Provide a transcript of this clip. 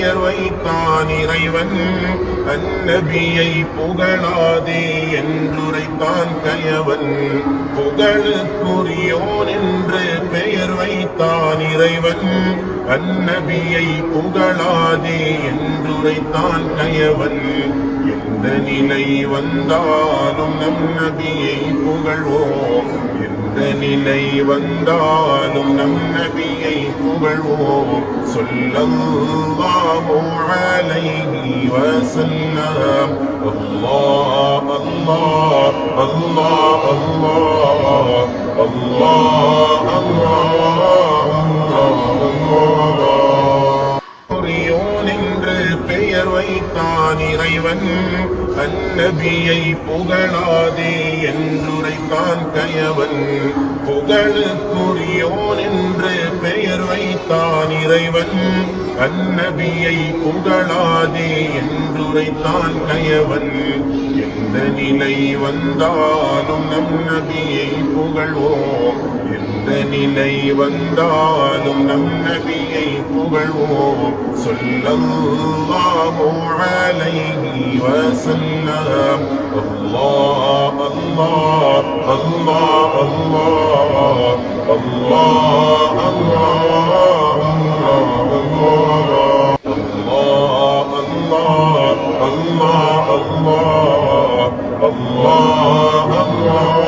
பெயர் வைத்தான் இறைவன். அந்நபியை புகழாதே என்றுரைத்தான் கயவன். புகழுக்குரியோன் என்று பெயர் வைத்தான் இறைவன். அந்நபியை புகழாதே என்றுரைத்தான் கயவன். எந்த நிலை வந்தாலும் நம் நபியை புகழ்வோம். நிலை வந்தாலும் நம் நபியை புகழ்வோம் சொல்லல்லாஹு அலைஹி வஸல்லம் அல்லாஹ் அல்லாஹ் அல்லாஹ் அல்லாஹ் அல்லாஹ் அல்லாஹ் வைத்தான் இறைவன் அந்நபியை புகழாதே என்றுரைத்தான் கயவன். புகழுக்குரியோன் என்று பெயர் வைத்தான் இறைவன். அந்நபியை புகழாதே என்றுரைத்தான் கயவன். எந்த நிலை வந்தாலும் நம் நபியை புகழ்வோம். எந்த நிலை வந்தாலும் நம் நபியை புகழ்வோம். சொல்லல்லாஹு அலைஹி வஸல்லம். அல்லாஹ் அல்லாஹ் அல்லாஹ் அல்லாஹ் அல்லாஹ் அல்லாஹ் الله الله الله